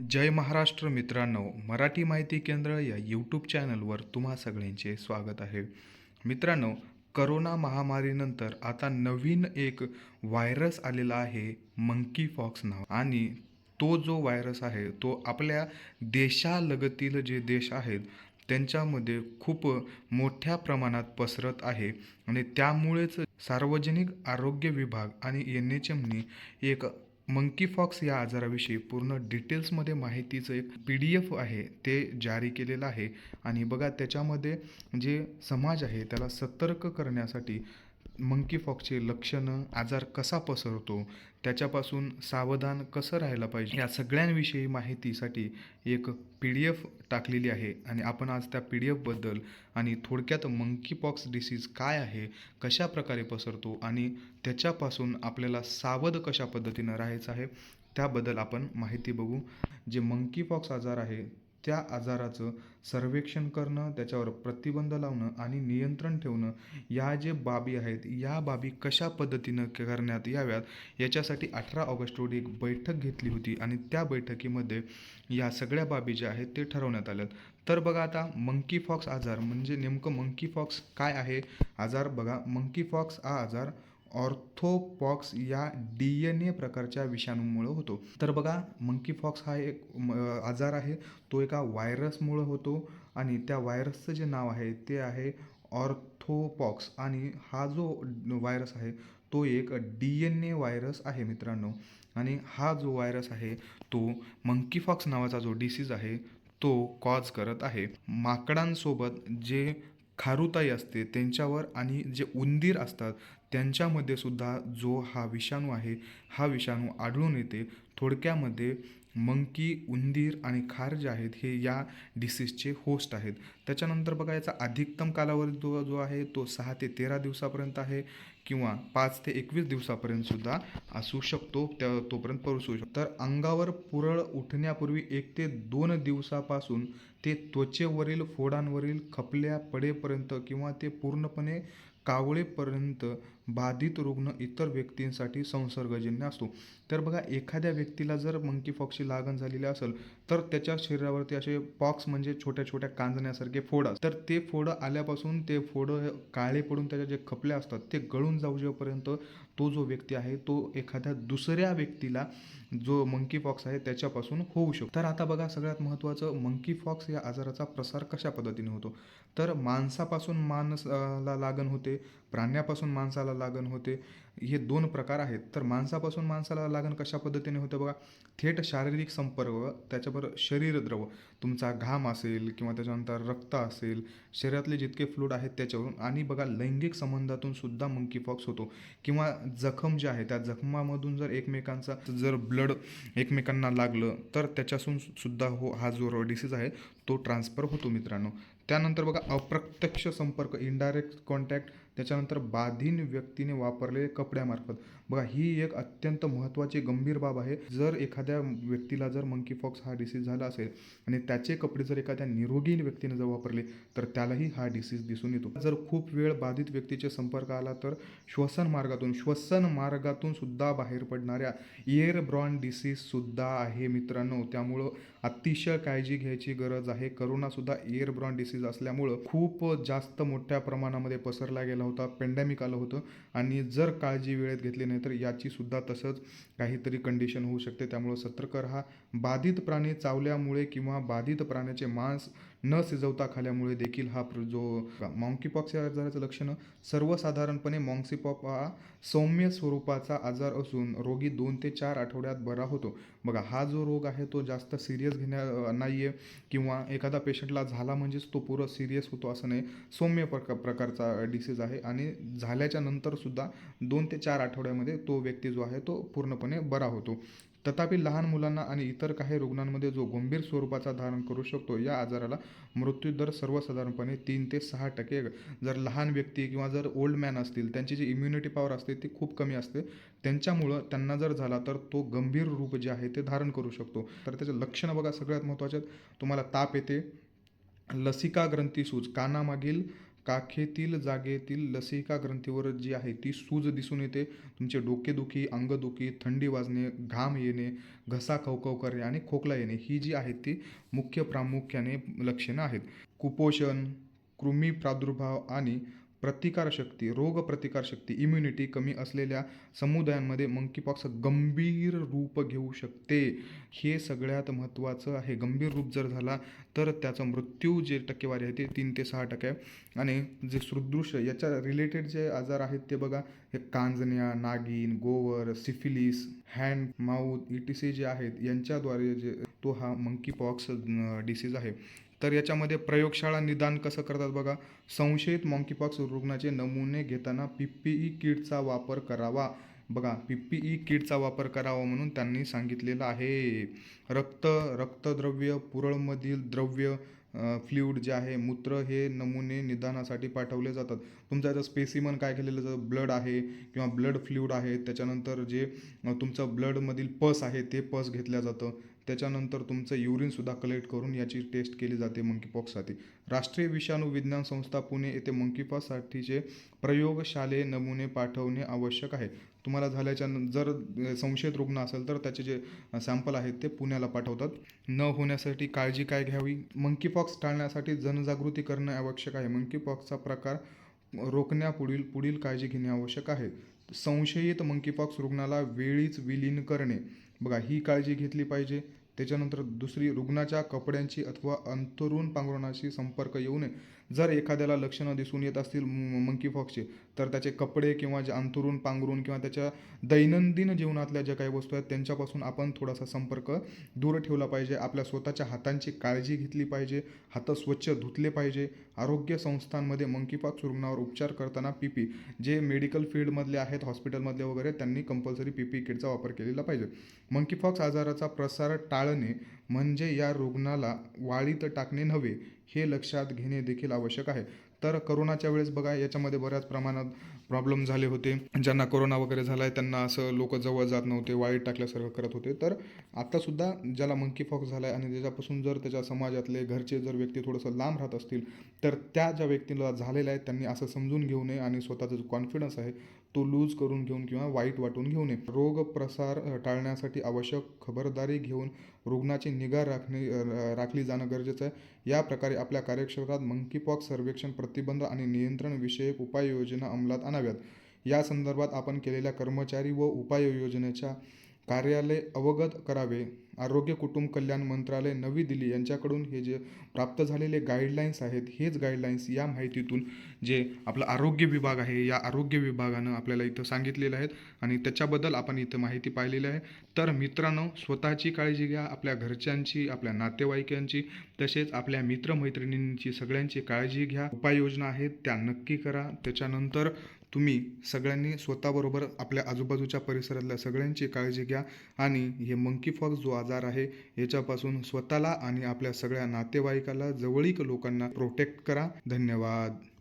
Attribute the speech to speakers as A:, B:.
A: जय महाराष्ट्र मित्रांनो मराठी माहिती केंद्र या यूट्यूब चॅनलवर तुम्हा सगळ्यांचे स्वागत आहे. मित्रांनो करोना महामारीनंतर आता नवीन एक व्हायरस आलेला आहे मंकी फॉक्स नाव. आणि तो जो व्हायरस आहे तो आपल्या देशालगतील जे देश आहेत त्यांच्यामध्ये खूप मोठ्या प्रमाणात पसरत आहे. आणि त्यामुळेच सार्वजनिक आरोग्य विभाग आणि एन एच एमनी एक मंकी फॉक्स या आजाराविषयी पूर्ण डिटेल्समध्ये माहितीचं एक पी डी एफ आहे ते जारी केलेलं आहे. आणि बघा त्याच्यामध्ये जे समाज आहे त्याला सतर्क करण्यासाठी मंकी फॉक्सचे लक्षणं आजार कसा पसरतो त्याच्यापासून सावधान कसं राहायला पाहिजे या सगळ्यांविषयी माहितीसाठी एक पी डी एफ टाकलेली आहे आणि आपण आज त्या पी डी एफबद्दल आणि थोडक्यात मंकी पॉक्स डिसीज काय आहे कशा प्रकारे पसरतो आणि त्याच्यापासून आपल्याला सावध कशा पद्धतीनं राहायचं आहे त्याबद्दल आपण माहिती बघू. जे मंकी पॉक्स आजार आहे त्या आजाराचं सर्वेक्षण करणं त्याच्यावर प्रतिबंध लावणं आणि नियंत्रण ठेवणं या जे बाबी आहेत या बाबी कशा पद्धतीनं करण्यात याव्यात याच्यासाठी अठरा ऑगस्ट रोजी एक बैठक घेतली होती आणि त्या बैठकीमध्ये या सगळ्या बाबी ज्या आहेत ते ठरवण्यात आल्यात. तर बघा आता मंकी फॉक्स आजार म्हणजे नेमकं मंकी फॉक्स काय आहे? आजार बघा मंकी फॉक्स हा आजार ऑर्थोपॉक्स या डी एन ए प्रकारच्या विषाणूमुळं होतो. तर बघा मंकी फॉक्स हा एक आजार आहे. तो एका व्हायरसमुळं होतो आणि त्या व्हायरसचं जे नाव आहे ते आहे ऑर्थोपॉक्स. आणि हा जो व्हायरस आहे तो एक डी एन ए व्हायरस आहे मित्रांनो. आणि हा जो व्हायरस आहे तो मंकी फॉक्स नावाचा जो डिसीज आहे तो कॉज करत आहे. माकडांसोबत जे खारुताई असते त्यांच्यावर आणि जे उंदीर असतात त्यांच्यामध्ये सुद्धा जो हा विषाणू आहे हा विषाणू आढळून येते. थोडक्यामध्ये मंकी उंदीर आणि खार जे आहेत हे या डिसीजचे होस्ट आहेत. त्याच्यानंतर बघा याचा अधिकतम कालावधी जो जो आहे तो सहा ते तेरा दिवसापर्यंत आहे किंवा पाच ते एकवीस दिवसापर्यंत सुद्धा असू शकतो. त्या तोपर्यंत परसू शकतो. तर अंगावर पुरळ उठण्यापूर्वी एक ते दोन दिवसापासून ते त्वचेवरील फोडांवरील खपल्या पडेपर्यंत किंवा ते पूर्णपणे कावळेपर्यंत बाधित रुग्ण इतर व्यक्तींसाठी संसर्गजन्य असतो. तर बघा एखाद्या व्यक्तीला जर मंकी फॉक्सची लागण झालेली असेल तर त्याच्या शरीरावरती असे पॉक्स म्हणजे छोट्या छोट्या कांजण्यासारखे फोड असतात. तर ते फोडं आल्यापासून ते फोडं काळे पडून त्याच्या जे खपल्या असतात ते गळून जाऊ जेपर्यंत तो जो व्यक्ती आहे तो एखाद्या दुसऱ्या व्यक्तीला जो मंकी फॉक्स आहे त्याच्यापासून होऊ शकतो. तर आता बघा सगळ्यात महत्त्वाचं मंकी फॉक्स या आजाराचा प्रसार कशा पद्धतीने होतो? तर माणसापासून माणसाला लागण होते प्राण्यापासून माणसाला लागण होते. हे दोन प्रकार आहेत. तर माणसापासून माणसाला लागण कशा पद्धतीने होते बघा? थेट शारीरिक संपर्क त्याच्याबरोबर शरीरद्रव तुमचा घाम असेल किंवा त्याच्यानंतर रक्त असेल शरीरातले जितके फ्लूड आहेत त्याच्यावरून आणि बघा लैंगिक संबंधातून सुद्धा मंकी पॉक्स होतो. किंवा जखम जे आहे त्या जखमामधून जर एकमेकांचा जर ब्लड एकमेकांना लागलं तर त्याच्यासून सुद्धा हो हा जो डिसीज आहे तो ट्रान्सफर होतो मित्रांनो. त्यानंतर बघा अप्रत्यक्ष संपर्क इनडायरेक्ट कॉन्टॅक्ट त्याच्यानंतर बाधीन व्यक्तीने वापरलेले कपड्यामार्फत. बघा ही एक अत्यंत महत्त्वाची गंभीर बाब आहे. जर एखाद्या व्यक्तीला जर मंकी फॉक्स हा डिसीज झाला असेल आणि त्याचे कपडे जर एखाद्या निरोगी व्यक्तीने जर वापरले तर त्यालाही हा डिसीज दिसून येतो. जर खूप वेळ बाधित व्यक्तीचे संपर्क आला तर श्वसन मार्गातून श्वसन मार्गातून सुद्धा बाहेर पडणाऱ्या इयर ब्रॉन डिसीज सुद्धा आहे मित्रांनो. त्यामुळं अतिशय काळजी घ्यायची गरज आहे. करोनासुद्धा इयर ब्रॉन डिसीज असल्यामुळं खूप जास्त मोठ्या प्रमाणामध्ये पसरला गेला होता पेंडॅमिक आलं होतं. आणि जर काळजी वेळेत घेतली नाही तर याची सुद्धा तसंच काहीतरी कंडिशन होऊ शकते. त्यामुळं सतर्क राहा. बाधित प्राणी चावल्यामुळे किंवा बाधित प्राण्याचे मांस न शिजवता खाल्यामुळे देखील हा प्र- जो मॉन्कीपॉक्स या आजाराचं लक्षणं सर्वसाधारणपणे मॉन्सीपॉप हा सौम्य स्वरूपाचा आजार असून रोगी दोन ते चार आठवड्यात बरा होतो. बघा हा जो रोग आहे तो जास्त सिरियस घेण्या नाही आहे किंवा एखादा पेशंटला झाला म्हणजेच तो पुरं सिरियस होतो असं नाही. सौम्य प्रका प्रकारचा डिसीज आहे आणि झाल्याच्या नंतरसुद्धा दोन ते चार आठवड्यामध्ये तो व्यक्ती जो आहे तो पूर्णपणे बरा होतो. तथापि लहान मुलांना आणि इतर काही रुग्णांमध्ये जो गंभीर स्वरूपाचा धारण करू शकतो या आजाराला मृत्यूदर सर्वसाधारणपणे तीन ते सहा टक्के. जर लहान व्यक्ती किंवा जर ओल्ड मॅन असतील त्यांची जी इम्युनिटी पॉवर असते ती खूप कमी असते. त्यांच्यामुळं त्यांना जर झाला तर तो गंभीर रूप जे आहे ते धारण करू शकतो. तर त्याचं लक्षणं बघा सगळ्यात महत्त्वाचे आहेत. तुम्हाला ताप येते लसिका ग्रंथीसूज कानामागील काखेतील जागेतील लसिका ग्रंथीवर जी आहे ती सूज दिसून येते. तुमचे डोकेदुखी अंगदुखी थंडी वाजणे घाम येणे घसा खवखव करणे आणि खोकला येणे ही जी आहेत ती मुख्य प्रामुख्याने लक्षणं आहेत. कुपोषण कृमी प्रादुर्भाव आणि प्रतिकारशक्ती रोग प्रतिकारशक्ती इम्युनिटी कमी असलेल्या समुदायांमध्ये मंकीपॉक्स गंभीर रूप घेऊ शकते. हे सगळ्यात महत्त्वाचं आहे. गंभीर रूप जर झाला तर त्याचा मृत्यू जे टक्केवारी आहे ते तीन ते सहा टक्के आहे. आणि जे सुदृश्य याच्या रिलेटेड जे आजार आहेत ते बघा. हे कांजण्या नागिन गोवर syphilis hand mouth E T C जे आहेत यांच्याद्वारे जे तो हा मंकीपॉक्स डिसीज आहे. तर याच्यामध्ये प्रयोगशाळा निदान कसं करतात बघा? संशयित मॉन्कीपॉक्स रुग्णाचे नमुने घेताना पी पी ई किटचा वापर करावा. बघा पी पी ई किटचा वापर करावा म्हणून त्यांनी सांगितलेलं आहे. रक्त रक्तद्रव्य पुरळमधील द्रव्य फ्ल्यूड जे आहे मूत्र हे नमुने निदानासाठी पाठवले जातात. तुमचा जर स्पेसिमन काय केलेलं? जातं ब्लड आहे किंवा ब्लड फ्ल्यूड आहे त्याच्यानंतर जे तुमचं ब्लडमधील पस आहे ते पस घेतलं जातं. त्याच्यानंतर तुमचं युरिनसुद्धा कलेक्ट करून याची टेस्ट केली जाते मंकीपॉक्ससाठी राष्ट्रीय विषाणू विज्ञान संस्था पुणे येथे मंकीपॉक्ससाठीचे प्रयोगशाले नमुने पाठवणे आवश्यक आहे. तुम्हाला झाल्याच्या जर संशयित रुग्ण असेल तर त्याचे जे सॅम्पल आहेत ते पुण्याला पाठवतात. न होण्यासाठी काळजी काय घ्यावी? मंकीपॉक्स टाळण्यासाठी जनजागृती करणे आवश्यक आहे. मंकीपॉक्सचा प्रकार रोखण्यापुढील पुढील काळजी घेणे आवश्यक आहे. संशयित मंकीपॉक्स रुग्णाला वेळीच विलीन करणे. बघा ही काळजी घेतली पाहिजे. त्याच्यानंतर दुसरी रुग्णाच्या कपड्यांची अथवा अंतरुण पांघरुणाशी संपर्क येऊ नये. जर एखाद्याला लक्षणं दिसून येत असतील मंकी फॉक्सचे तर त्याचे कपडे किंवा जे अंथरून पांघरून किंवा त्याच्या दैनंदिन जीवनातल्या ज्या काही वस्तू आहेत त्यांच्यापासून आपण थोडासा संपर्क दूर ठेवला पाहिजे. आपल्या स्वतःच्या हातांची काळजी घेतली पाहिजे. हात स्वच्छ धुतले पाहिजे. आरोग्य संस्थांमध्ये मंकीपॉक्स रुग्णावर उपचार करताना पी पी जे मेडिकल फील्डमधले आहेत हॉस्पिटलमधले वगैरे त्यांनी कंपल्सरी पी पी किटचा वापर केलेला पाहिजे. मंकीपॉक्स आजाराचा प्रसार टाळणे म्हणजे या रुग्णाला वाळीत टाकणे नव्हे हे लक्षात घेणे देखील आवश्यक आहे. तर करोनाच्या वेळेस बघा याच्यामध्ये बऱ्याच प्रमाणात प्रॉब्लेम झाले होते. ज्यांना कोरोना वगैरे झाला आहे त्यांना असं लोक जवळ जात नव्हते वाईट टाकल्यासारखं करत होते. तर आत्तासुद्धा ज्याला मंकी फॉक्स झाला आहे आणि त्याच्यापासून जर त्याच्या समाजातले घरचे जर व्यक्ती थोडंसं लांब राहत असतील तर त्या ज्या व्यक्तीला झालेलं आहे त्यांनी असं समजून घेऊ नये आणि स्वतःचा जो कॉन्फिडन्स आहे तो लूज करून घेऊन किंवा वाईट वाटून घेऊ नये. रोग प्रसार टाळण्यासाठी आवश्यक खबरदारी घेऊन रुग्णाची निगा राखणे राखली जाणं गरजेचं आहे. या प्रकारे आपल्या कार्यक्षेत्रात मंकीपॉक्स सर्वेक्षण प्रतिबंध आणि नियंत्रण विषयक उपाययोजना अंमलात आणाव्यात. या संदर्भात आपण केलेल्या कर्मचारी व उपाययोजनेच्या कार्यालय अवगत करावे. आरोग्य कुटुंब कल्याण मंत्रालय नवी दिल्ली यांच्याकडून हे जे प्राप्त झालेले गाईडलाईन्स आहेत हेच गाईडलाईन्स या माहितीतून जे आपलं आरोग्य विभाग आहे या आरोग्य विभागानं आपल्याला इथं सांगितलेलं आहेत आणि त्याच्याबद्दल आपण इथं माहिती पाहिलेली आहे. तर मित्रांनो स्वतःची काळजी घ्या आपल्या घरच्यांची आपल्या नातेवाईकांची तसेच आपल्या मित्रमैत्रिणींची सगळ्यांची काळजी घ्या. उपाययोजना आहेत त्या नक्की करा. त्याच्यानंतर तुम्ही सगळ्यांनी स्वतःबरोबर आपल्या आजूबाजूच्या परिसरातल्या सगळ्यांची काळजी घ्या आणि हे मंकी फॉक्स जो आजार आहे याच्यापासून स्वतःला आणि आपल्या सगळ्या नातेवाईकाला जवळीक लोकांना प्रोटेक्ट करा. धन्यवाद.